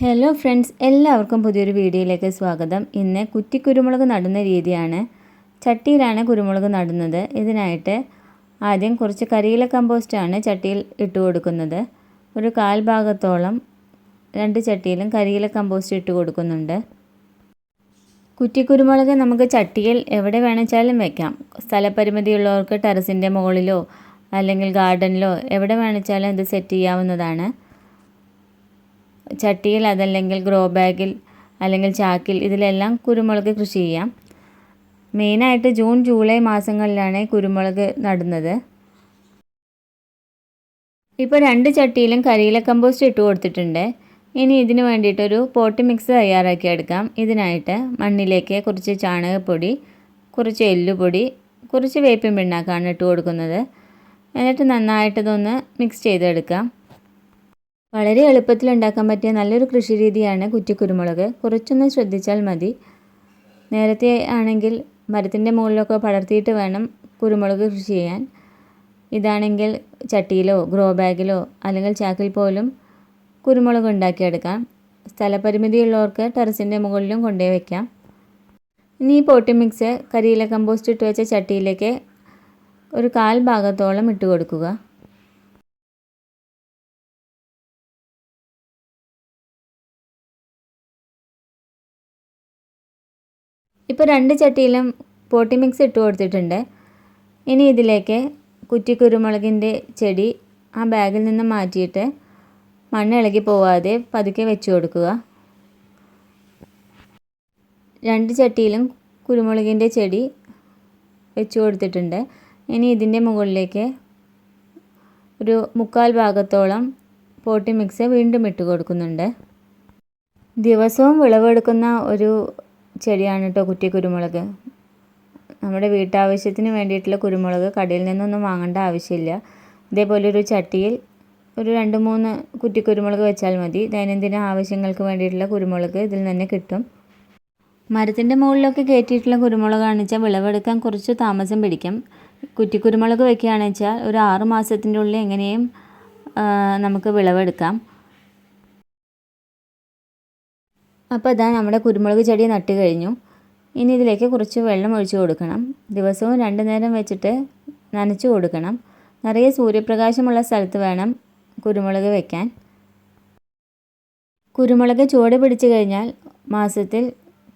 Hello friends എല്ലാവർക്കും പുതിയൊരു വീഡിയോയിലേക്ക് സ്വാഗതം. ഇന്ന് കുറ്റി കുരുമുളക് നടുന്ന രീതിയാണ്. ചട്ടിയിലാണ് കുരുമുളക് നടുന്നത്. ഇതിനായിട്ട് ആദ്യം കുറച്ച് കരിയില കമ്പോസ്റ്റാണ് ചട്ടിയിൽ ഇട്ട് കൊടുക്കുന്നത്. ഒരു കാൽ ഭാഗത്തോളം രണ്ട് ചട്ടിയിലും കരിയില കമ്പോസ്റ്റ് ഇട്ട് കൊടുക്കുന്നുണ്ട്. കുറ്റിക്കുരുമുളക് നമുക്ക് ചട്ടിയിൽ എവിടെ വേണമെച്ചാലും വെക്കാം. സ്ഥലപരിമിതിയുള്ളവർക്ക് ടെറസിന്റെ മുകളിലോ അല്ലെങ്കിൽ ഗാർഡനിലോ എവിടെ വേണമെച്ചാലും ഇത് സെറ്റ് ചെയ്യാവുന്നതാണ്. ചട്ടിയിൽ അതല്ലെങ്കിൽ ഗ്രോ ബാഗിൽ അല്ലെങ്കിൽ ചാക്കിൽ ഇതിലെല്ലാം കുരുമുളക് കൃഷി ചെയ്യാം. മെയിനായിട്ട് ജൂൺ ജൂലൈ മാസങ്ങളിലാണ് കുരുമുളക് നടുന്നത്. ഇപ്പോൾ രണ്ട് ചട്ടിയിലും കരിയില കമ്പോസ്റ്റ് ഇട്ട് കൊടുത്തിട്ടുണ്ട്. ഇനി ഇതിന് വേണ്ടിയിട്ടൊരു പോട്ടി മിക്സ് തയ്യാറാക്കി എടുക്കാം. ഇതിനായിട്ട് മണ്ണിലേക്ക് കുറച്ച് ചാണകപ്പൊടി കുറച്ച് എല്ലുപൊടി കുറച്ച് വേപ്പിൻ പിണ്ണാക്കാണ് ഇട്ട് കൊടുക്കുന്നത്. എന്നിട്ട് നന്നായിട്ട് ഇതൊന്ന് മിക്സ് ചെയ്തെടുക്കാം. വളരെ എളുപ്പത്തിൽ ഉണ്ടാക്കാൻ പറ്റിയ നല്ലൊരു കൃഷി രീതിയാണ് കുറ്റിക്കുരുമുളക്. കുറച്ചൊന്ന് ശ്രദ്ധിച്ചാൽ മതി. നേരത്തെ ആണെങ്കിൽ മരത്തിന്റെ മുകളിലൊക്കെ പടർത്തിയിട്ട് വേണം കുരുമുളക് കൃഷി ചെയ്യാൻ. ഇതാണെങ്കിൽ ചട്ടിയിലോ ഗ്രോ ബാഗിലോ അല്ലെങ്കിൽ ചാക്കിൽ പോലും കുരുമുളക് ഉണ്ടാക്കിയെടുക്കാം. സ്ഥലപരിമിതിയുള്ളവർക്ക് ടെറസിന്റെ മുകളിലും കൊണ്ടുപോയി വയ്ക്കാം ഇനി ഈ പോട്ടി മിക്സ് കരിയില കമ്പോസ്റ്റ് ഇട്ട് വെച്ച ചട്ടിയിലേക്ക് ഒരു കാൽ ഭാഗത്തോളം ഇട്ട് കൊടുക്കുക. ഇപ്പോൾ രണ്ട് ചട്ടിയിലും പോട്ടി മിക്സ് ഇട്ട് കൊടുത്തിട്ടുണ്ട്. ഇനി ഇതിലേക്ക് കുറ്റി കുരുമുളകിന്റെ ചെടി ആ ബാഗിൽ നിന്ന് മാറ്റിയിട്ട് മണ്ണ് ഇളകി പോവാതെ പതുക്കെ വെച്ച് കൊടുക്കുക. രണ്ട് ചട്ടിയിലും കുരുമുളകിന്റെ ചെടി വെച്ച് കൊടുത്തിട്ടുണ്ട്. ഇനി ഇതിന്റെ മുകളിലേക്ക് ഒരു മുക്കാൽ ഭാഗത്തോളം പോട്ടി മിക്സ് വീണ്ടും ഇട്ട് കൊടുക്കുന്നുണ്ട്. ദിവസവും വിളവെടുക്കുന്ന ഒരു ചെടിയാണ് കേട്ടോ കുറ്റി കുരുമുളക്. നമ്മുടെ വീട്ടാവശ്യത്തിന് വേണ്ടിയിട്ടുള്ള കുരുമുളക് കടയിൽ നിന്നൊന്നും വാങ്ങേണ്ട ആവശ്യമില്ല. ഇതേപോലെ ഒരു ചട്ടിയിൽ ഒരു രണ്ട് മൂന്ന് കുറ്റി കുരുമുളക് വെച്ചാൽ മതി. ദൈനംദിന ആവശ്യങ്ങൾക്ക് വേണ്ടിയിട്ടുള്ള കുരുമുളക് ഇതിൽ തന്നെ കിട്ടും. മരത്തിന്റെ മുകളിലൊക്കെ കയറ്റിയിട്ടുള്ള കുരുമുളകാണെന്ന് വെച്ചാൽ വിളവെടുക്കാൻ കുറച്ച് താമസം പിടിക്കും. കുറ്റി കുരുമുളക് വെക്കുകയാണെന്ന് വെച്ചാൽ ഒരു ആറ് മാസത്തിന്റെ ഉള്ളിൽ എങ്ങനെയും നമുക്ക് വിളവെടുക്കാം. അപ്പോൾ ഇതാ നമ്മുടെ കുരുമുളക് ചെടി നട്ട് കഴിഞ്ഞു. ഇനി ഇതിലേക്ക് കുറച്ച് വെള്ളം ഒഴിച്ചു കൊടുക്കണം. ദിവസവും രണ്ട് നേരം വെച്ചിട്ട് നനച്ചു കൊടുക്കണം. നിറയെ സൂര്യപ്രകാശമുള്ള സ്ഥലത്ത് വേണം കുരുമുളക് വെക്കാൻ. കുരുമുളക് ചുവട് പിടിച്ചു കഴിഞ്ഞാൽ മാസത്തിൽ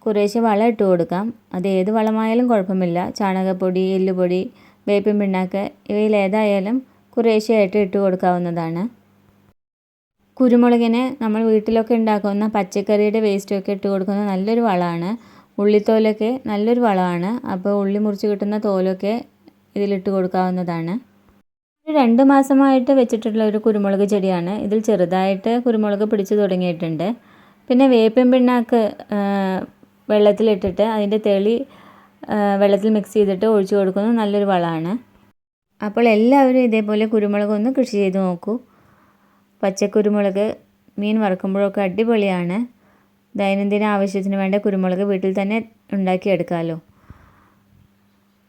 കുറേശ്ശെ വളം ഇട്ട് കൊടുക്കാം. അത് ഏത് വളമായാലും കുഴപ്പമില്ല. ചാണകപ്പൊടി എല്ലുപൊടി വേപ്പിൻ പിണ്ണാക്ക് ഇവയിൽ ഏതായാലും കുറേശ്ശെയായിട്ട് ഇട്ട് കൊടുക്കാവുന്നതാണ്. കുരുമുളകിന് നമ്മൾ വീട്ടിലൊക്കെ ഉണ്ടാക്കുന്ന പച്ചക്കറിയുടെ വേസ്റ്റൊക്കെ ഇട്ട് കൊടുക്കുന്ന നല്ലൊരു വളമാണ്. ഉള്ളിത്തോലൊക്കെ നല്ലൊരു വളമാണ്. അപ്പോൾ ഉള്ളി മുറിച്ച് കിട്ടുന്ന തോലൊക്കെ ഇതിലിട്ട് കൊടുക്കാവുന്നതാണ്. രണ്ട് മാസമായിട്ട് വെച്ചിട്ടുള്ള ഒരു കുരുമുളക് ചെടിയാണ്. ഇതിൽ ചെറുതായിട്ട് കുരുമുളക് പിടിച്ചു തുടങ്ങിയിട്ടുണ്ട്. പിന്നെ വേപ്പിൻ പിണ്ണാക്ക് വെള്ളത്തിലിട്ടിട്ട് അതിന്റെ തെളി വെള്ളത്തിൽ മിക്സ് ചെയ്തിട്ട് ഒഴിച്ചു കൊടുക്കുന്നത് നല്ലൊരു വളമാണ്. അപ്പോൾ എല്ലാവരും ഇതേപോലെ കുരുമുളക് ഒന്ന് കൃഷി ചെയ്ത് നോക്കൂ. പച്ചക്കുരുമുളക് മീൻ വറുക്കുമ്പോഴൊക്കെ അടിപൊളിയാണ്. ദൈനംദിന ആവശ്യത്തിന് വേണ്ട കുരുമുളക് വീട്ടിൽ തന്നെ ഉണ്ടാക്കിയെടുക്കാമല്ലോ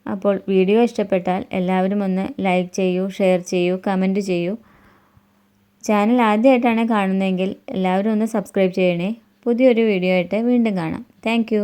അപ്പോൾ വീഡിയോ ഇഷ്ടപ്പെട്ടാൽ എല്ലാവരും ഒന്ന് ലൈക്ക് ചെയ്യൂ ഷെയർ ചെയ്യൂ കമന്റ് ചെയ്യൂ. ചാനൽ ആദ്യമായിട്ടാണ് കാണുന്നതെങ്കിൽ എല്ലാവരും ഒന്ന് സബ്സ്ക്രൈബ് ചെയ്യണേ. പുതിയൊരു വീഡിയോ ആയിട്ട് വീണ്ടും കാണാം. താങ്ക്